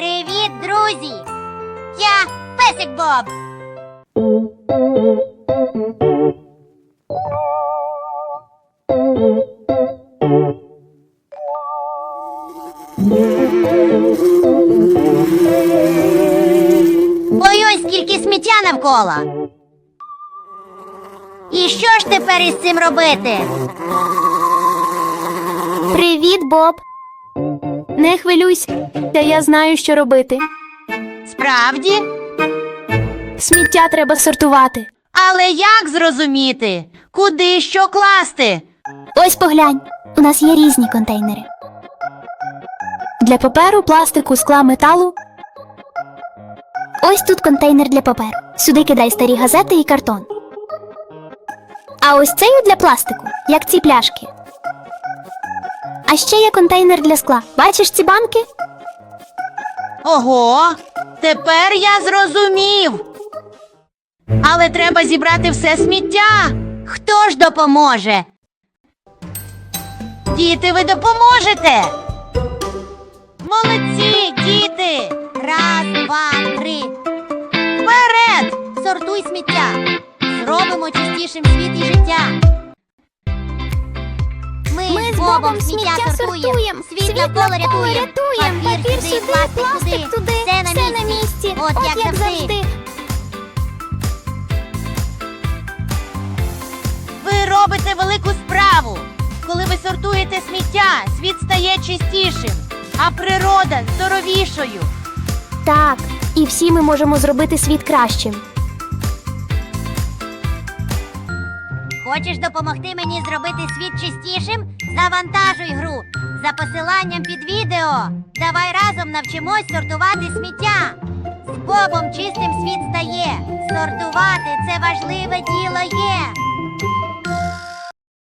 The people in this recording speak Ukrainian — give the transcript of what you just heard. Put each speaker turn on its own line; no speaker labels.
Привіт, друзі! Я Песик Боб. Ой-ой, скільки сміття навколо. І що ж тепер із цим робити?
Привіт, Боб. Не хвилюйся, я знаю, що робити.
Справді?
Сміття треба сортувати.
Але як зрозуміти, куди що класти?
Ось поглянь, у нас є різні контейнери. Для паперу, пластику, скла, металу. Ось тут контейнер для паперу. Сюди кидай старі газети і картон. А ось цей для пластику, як ці пляшки. А ще є контейнер для скла. Бачиш ці банки?
Ого, тепер я зрозумів. Але треба зібрати все сміття. Хто ж допоможе? Діти, ви допоможете? Молодці, діти! Раз, два, три. Вперед! Сортуй сміття. Зробимо чистішим світ і життя. Ми, Бобом сміття сортуємо, світ навколо рятуємо, папір сюди, пластик туди, все на місці, от як завжди. Ви робите велику справу. Коли ви сортуєте сміття, світ стає чистішим, а природа здоровішою.
Так, і всі ми можемо зробити світ кращим.
Хочеш допомогти мені зробити світ чистішим? Завантажуй гру за посиланням під відео. Давай разом навчимось сортувати сміття. З Бобом чистим світ стає. Сортувати це важливе діло є.